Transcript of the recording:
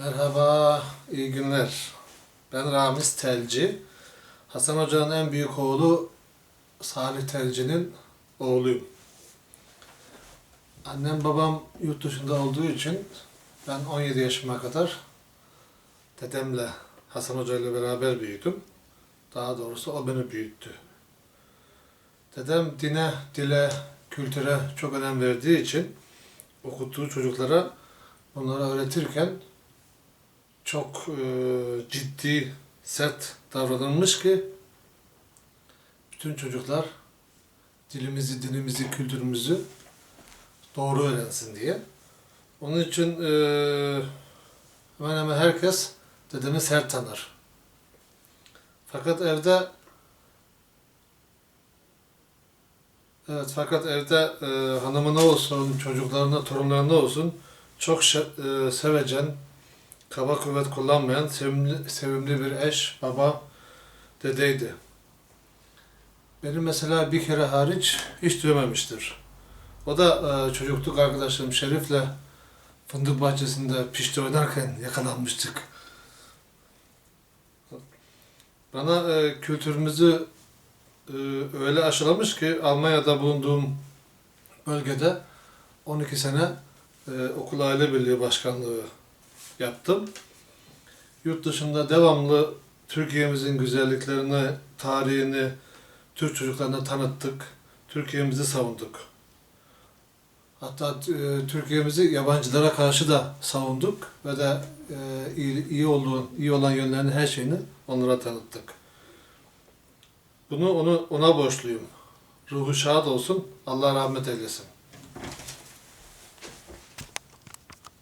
Merhaba, iyi günler. Ben Ramiz Telci. Hasan Hoca'nın en büyük oğlu Salih Telci'nin oğluyum. Annem babam yurt dışında olduğu için ben 17 yaşıma kadar dedemle Hasan Hoca ile beraber büyüdüm. Daha doğrusu o beni büyüttü. Dedem dine, dile, kültüre çok önem verdiği için okuttuğu çocuklara bunları öğretirken çok e, ciddi, sert davranılmış ki bütün çocuklar dilimizi, dinimizi, kültürümüzü doğru öğrensin diye. Onun için e, hemen hemen herkes dedemi sert tanır. Fakat evde Evet fakat evde e, hanımına olsun, çocuklarına, torunlarına olsun çok şe- e, sevecen, kaba kuvvet kullanmayan sevimli, sevimli bir eş, baba, dedeydi. Benim mesela bir kere hariç hiç dövmemiştir. O da e, çocukluk arkadaşım Şerif'le fındık bahçesinde pişti oynarken yakalanmıştık. Bana e, kültürümüzü e, öyle aşılamış ki Almanya'da bulunduğum bölgede 12 sene e, okul aile birliği başkanlığı yaptım. Yurt dışında devamlı Türkiye'mizin güzelliklerini, tarihini Türk çocuklarına tanıttık. Türkiye'mizi savunduk. Hatta e, Türkiye'mizi yabancılara karşı da savunduk ve de e, iyi, iyi olduğu, iyi olan yönlerini her şeyini onlara tanıttık. Bunu onu ona borçluyum. Ruhu şad olsun. Allah rahmet eylesin.